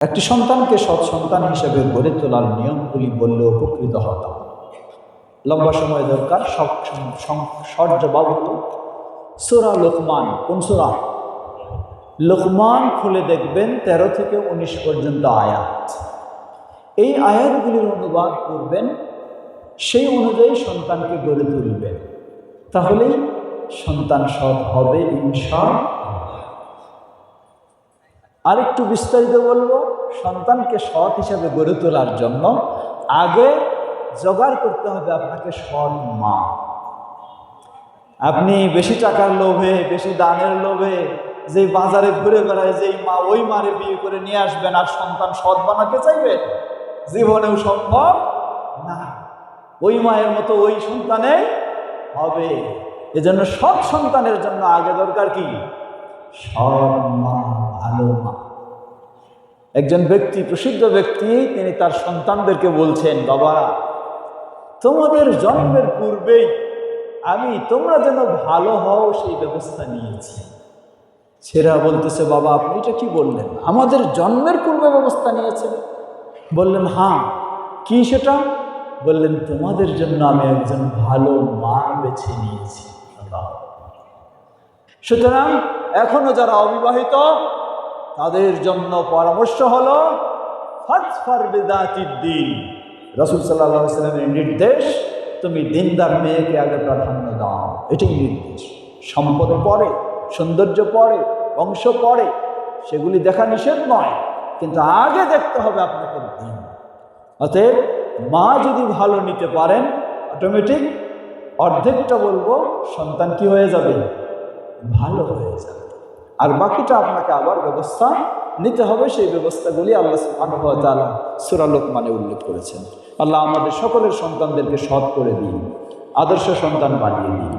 একটি সন্তানকে সৎ সন্তান হিসেবে গড়ে তোলার নিয়মগুলি বললে উপকৃত হতাম লম্বা সময় দরকার, সব জবাব হতো। সুরা লোকমান, কোন সুরা? লোকমান খুলে দেখবেন তেরো থেকে উনিশ পর্যন্ত আয়াত। এই আয়াতগুলির অনুবাদ করবেন, সেই অনুযায়ী সন্তানকে গড়ে তুলবেন। তাহলেই সন্তান সৎ হবে ইনশা আরেকটু বিস্তারিত বলব, সন্তানকে সৎ হিসাবে গড়ে তোলার জন্য আগে জোগাড় করতে হবে আপনাকে সৎ মা। আপনি বেশি টাকার লোভে, বেশি দানের লোভে যে বাজারে ঘুরে বেড়ায়, যেই মা ওই মারে বিয়ে করে নিয়ে আসবেন আর সন্তান সৎ বানাতে চাইবেন জীবনেও সম্ভব না। ওই মায়ের মতো ওই সন্তানে হবে। এজন্য সৎ সন্তানের জন্য আগে দরকার কি? সৎ মা ভালো মা একজন ব্যক্তি, প্রসিদ্ধ ব্যক্তি, তিনি তার সন্তানদেরকে বলছেন, বাবা, তোমাদের জন্মের পূর্বেই আমি তোমরা যেন ভালো হও, সেই ব্যবস্থা নিয়েছি। ছেড়া বলতেছে, বাবা, আপনি এটা কি বললেন? আমাদের জন্মের পূর্বে ব্যবস্থা নিয়েছেন? বললেন হ্যাঁ কি সেটা? বললেন, তোমাদের জন্য আমি একজন ভালো মা বেছে নিয়েছি। সুতরাং এখনও যারা অবিবাহিত, তাদের জন্য পরামর্শ হলো দিন রসুল সাল্লামের নির্দেশ, তুমি দিনদার মেয়েকে আগে প্রাধান্য দাও। এটাই নির্দেশ। সম্পদ পরে সৌন্দর্য পরে বংশ পরে সেগুলি দেখা নিষেধ নয়, কিন্তু আগে দেখতে হবে আপনাকে দিন। অতএব মা যদি ভালো নিতে পারেন অটোমেটিক অর্ধেকটা বলব, সন্তান কি হয়ে যাবে? ভালো হয়ে যাবে। আর বাকিটা আপনাকে আবার ব্যবস্থা নিতে হবে, সেই ব্যবস্থাগুলি আল্লাহ সুবাহ সুরালোক মানে উল্লেখ করেছেন। আল্লাহ আমাদের সকলের সন্তানদেরকে সৎ করে দিন, আদর্শ সন্তান বানিয়ে দিন।